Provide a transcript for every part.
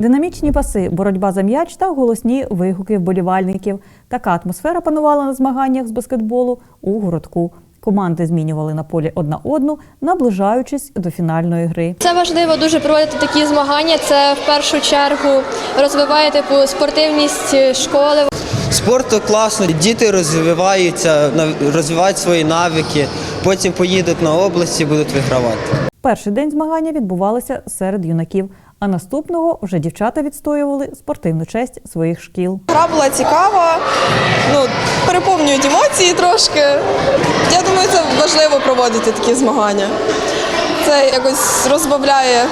Динамічні паси, боротьба за м'яч та голосні вигуки вболівальників. Така атмосфера панувала на змаганнях з баскетболу у городку. Команди змінювали на полі одна одну, наближаючись до фінальної гри. Це важливо дуже проводити такі змагання. Це в першу чергу розвиває типу спортивність школи. Спорту класно, діти розвиваються, розвивають свої навики, потім поїдуть на області, будуть вигравати. Перший день змагання відбувалися серед юнаків, а наступного вже дівчата відстоювали спортивну честь своїх шкіл. Гра була цікава, ну, переповнюють емоції трошки. Я думаю, це важливо проводити такі змагання. Це якось розбавляє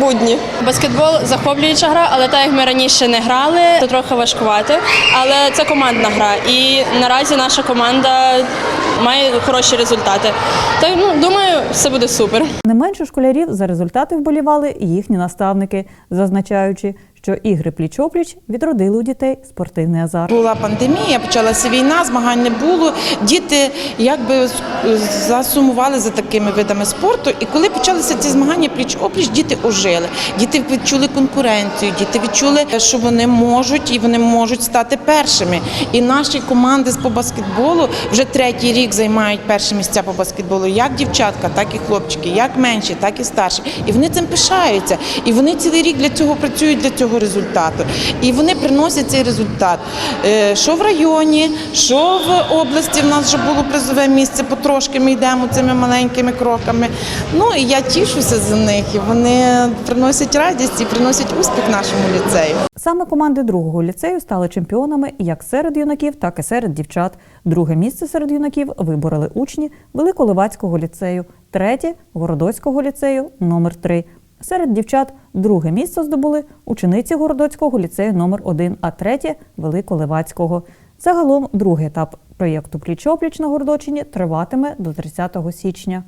будні. Баскетбол захоплююча гра, але так як ми раніше не грали, то трохи важкувати. Але це командна гра. І наразі наша команда має хороші результати. Та ну, думаю, все буде супер. Не менше школярів за результати вболівали і їхні наставники, зазначаючи, що ігри пліч-опліч відродили у дітей спортивний азарт. Була пандемія, почалася війна, змагань не було. Діти якби засумували за такими видами спорту. І коли почалися ці змагання пліч-опліч, діти ожили. Діти відчули конкуренцію, діти відчули, що вони можуть і вони можуть стати першими. І наші команди по баскетболу вже третій рік займають перші місця по баскетболу, як дівчатка, так і хлопчики, як менші, так і старші. І вони цим пишаються. І вони цілий рік для цього працюють для цього результату. І вони приносять цей результат. Е, Що в районі, що в області. В нас вже було призове місце. Потрошки ми йдемо цими маленькими кроками. Ну і я тішуся за них. І вони приносять радість і приносять успіх нашому ліцею. Саме команди другого ліцею стали чемпіонами як серед юнаків, так і серед дівчат. Друге місце серед юнаків вибороли учні Великоливацького ліцею, третє Городоцького ліцею номер 3 Серед дівчат друге місце здобули учениці Городоцького ліцею номер 1 а третє Великоливацького. Загалом другий етап проєкту Пліч-опліч на Городочині триватиме до 30 січня.